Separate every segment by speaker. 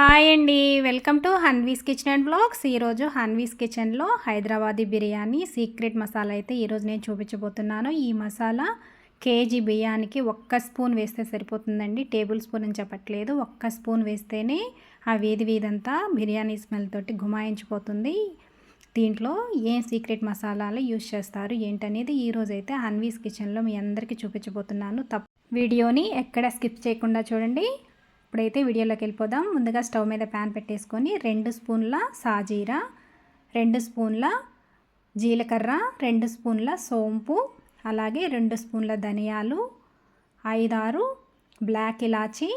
Speaker 1: Hi అండి. Welcome to Hanvi's kitchen and blogs. ఈరోజు హన్వీస్ కిచెన్లో హైదరాబాదీ బిర్యానీ సీక్రెట్ మసాలా అయితే ఈరోజు నేను చూపించబోతున్నాను. ఈ మసాలా కేజీ బియ్యానికి ఒక్క స్పూన్ వేస్తే సరిపోతుందండి. టేబుల్ స్పూన్ అని చెప్పట్లేదు. ఒక్క స్పూన్ వేస్తేనే ఆ వీధి వీధంతా బిర్యానీ స్మెల్ తోటి గుమాయించిపోతుంది. దీంట్లో ఏం సీక్రెట్ మసాలాలు యూజ్ చేస్తారు ఏంటనేది ఈరోజు అయితే హన్వీస్ కిచెన్లో మీ అందరికీ చూపించబోతున్నాను. తప్ప వీడియోని ఎక్కడ స్కిప్ చేయకుండా చూడండి. ఇప్పుడైతే వీడియోలోకి వెళ్ళిపోదాం. ముందుగా స్టవ్ మీద ప్యాన్ పెట్టేసుకొని రెండు స్పూన్ల సాజీరా రెండు స్పూన్ల జీలకర్ర రెండు స్పూన్ల సోంపు అలాగే రెండు స్పూన్ల ధనియాలు ఐదారు బ్లాక్ ఇలాచి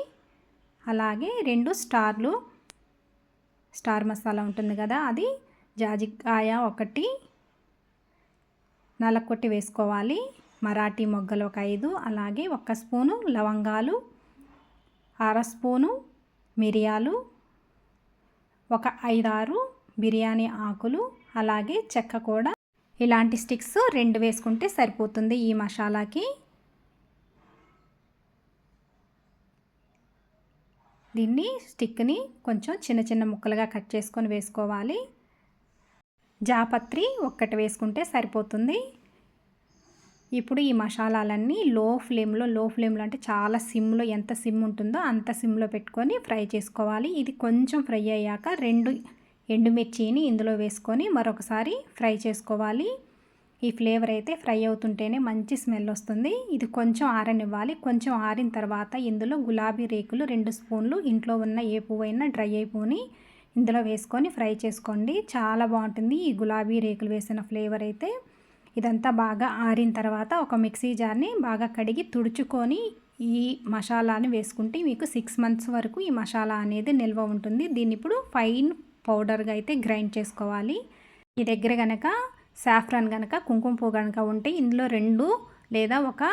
Speaker 1: అలాగే రెండు స్టార్లు స్టార్ మసాలా ఉంటుంది కదా అది జాజికాయ ఒకటి నలకొట్టి వేసుకోవాలి మరాఠీ మొగ్గలు ఒక ఐదు అలాగే ఒక స్పూను లవంగాలు అర స్పూను మిరియాలు ఒక ఐదారు బిర్యానీ ఆకులు అలాగే చెక్క కూడా. ఇలాంటి స్టిక్స్ రెండు వేసుకుంటే సరిపోతుంది ఈ మసాలాకి. దీన్ని స్టిక్ని కొంచెం చిన్న చిన్న ముక్కలుగా కట్ చేసుకొని వేసుకోవాలి. జాపత్రి ఒక్కటి వేసుకుంటే సరిపోతుంది. ఇప్పుడు ఈ మసాలాలన్నీ లో ఫ్లేమ్లో లో ఫ్లేమ్లో అంటే చాలా సిమ్లో ఎంత సిమ్ ఉంటుందో అంత సిమ్లో పెట్టుకొని ఫ్రై చేసుకోవాలి. ఇది కొంచెం ఫ్రై అయ్యాక రెండు ఎండుమిర్చిని ఇందులో వేసుకొని మరొకసారి ఫ్రై చేసుకోవాలి. ఈ ఫ్లేవర్ అయితే ఫ్రై అవుతుంటేనే మంచి స్మెల్ వస్తుంది. ఇది కొంచెం ఆరనివ్వాలి. కొంచెం ఆరిన తర్వాత ఇందులో గులాబీ రేకులు రెండు స్పూన్లు ఇంట్లో ఉన్న ఏ పువ్వు అయినా డ్రై అయిపోని ఇందులో వేసుకొని ఫ్రై చేసుకోండి. చాలా బాగుంటుంది ఈ గులాబీ రేకులు వేసిన ఫ్లేవర్ అయితే. ఇదంతా బాగా ఆరిన తర్వాత ఒక మిక్సీ జార్ని బాగా కడిగి తుడుచుకొని ఈ మసాలాని వేసుకుంటే మీకు సిక్స్ మంత్స్ వరకు ఈ మసాలా అనేది నిల్వ ఉంటుంది. దీన్ని ఇప్పుడు ఫైన్ పౌడర్గా అయితే గ్రైండ్ చేసుకోవాలి. ఈ దగ్గర కనుక సాఫ్రాన్ కనుక కుంకుమ పువ్వు కనుక ఉంటే ఇందులో రెండు లేదా ఒక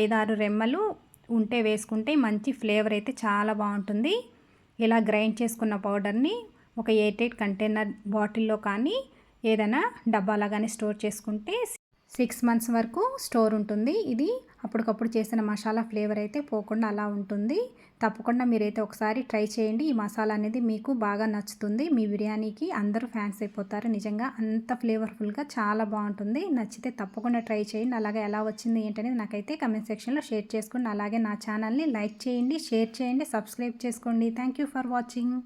Speaker 1: ఐదారు రెమ్మలు ఉంటే వేసుకుంటే మంచి ఫ్లేవర్ అయితే చాలా బాగుంటుంది. ఇలా గ్రైండ్ చేసుకున్న పౌడర్ని ఒక ఎయిట్ ఎయిట్ కంటైనర్ బాటిల్లో కానీ ఏదైనా డబ్బాలో కానీ స్టోర్ చేసుకుంటే సిక్స్ మంత్స్ వరకు స్టోర్ ఉంటుంది. ఇది అప్పటికప్పుడు చేసిన మసాలా ఫ్లేవర్ అయితే పోకుండా అలా ఉంటుంది. తప్పకుండా మీరైతే ఒకసారి ట్రై చేయండి. ఈ మసాలా అనేది మీకు బాగా నచ్చుతుంది. మీ బిర్యానీకి అందరూ ఫ్యాన్స్ అయిపోతారు. నిజంగా అంత ఫ్లేవర్ఫుల్గా చాలా బాగుంటుంది. నచ్చితే తప్పకుండా ట్రై చేయండి. అలాగే ఎలా వచ్చింది ఏంటనేది నాకైతే కమెంట్ సెక్షన్లో షేర్ చేసుకోండి. అలాగే నా ఛానల్ని లైక్ చేయండి షేర్ చేయండి సబ్స్క్రైబ్ చేసుకోండి. Thank for watching.